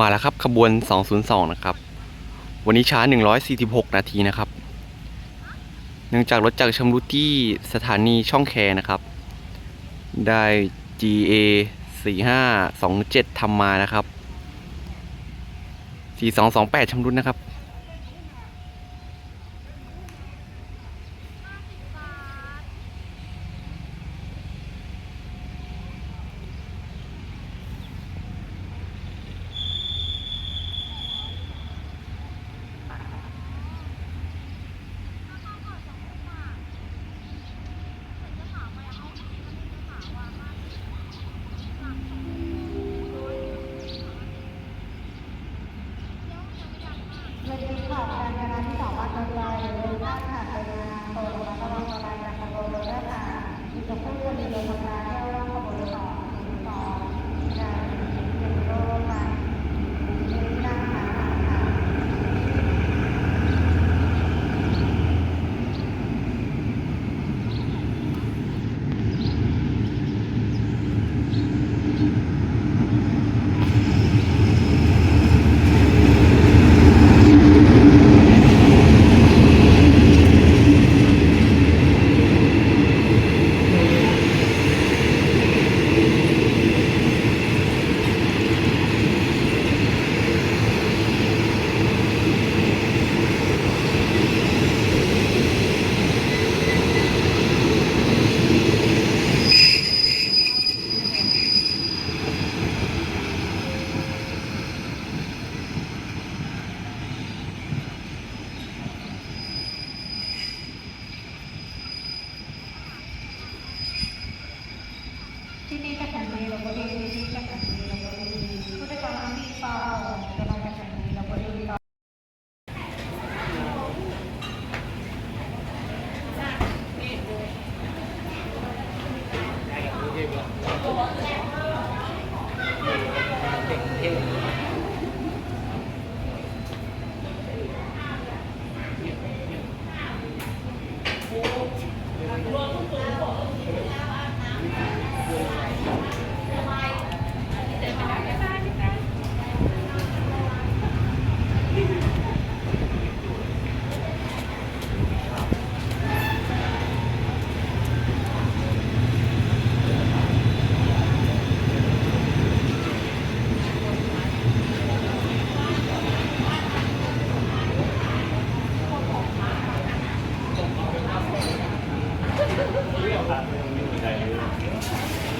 มาแล้วครับขบวน 202 นะครับ วันนี้ช้า 146 นาทีนะครับ เนื่องจากรถจากชำรุดที่สถานีช่องแคนะครับ ได้ GA 4527ทำมานะครับ 4228ชำรุดนะครับ การที่สามารถรถไฟเรือลากขานไปมาโตลงมาระวังระบายจากขบวนเรือค่ะมีกับผู้คนเรือทำงานเที่ยวรอบขบวนเรือต่อสองการเป็นโรคค่ะเรือที่ลากขาดค่ะ ที่นี่จะแข่งดีเราก็ดีที่นี่จะแข่งดีเราก็ดีผู้จัดการมีเปล่ากำลังจะแข่งดีเราก็ดีต่อ 你要把那个女的带回去。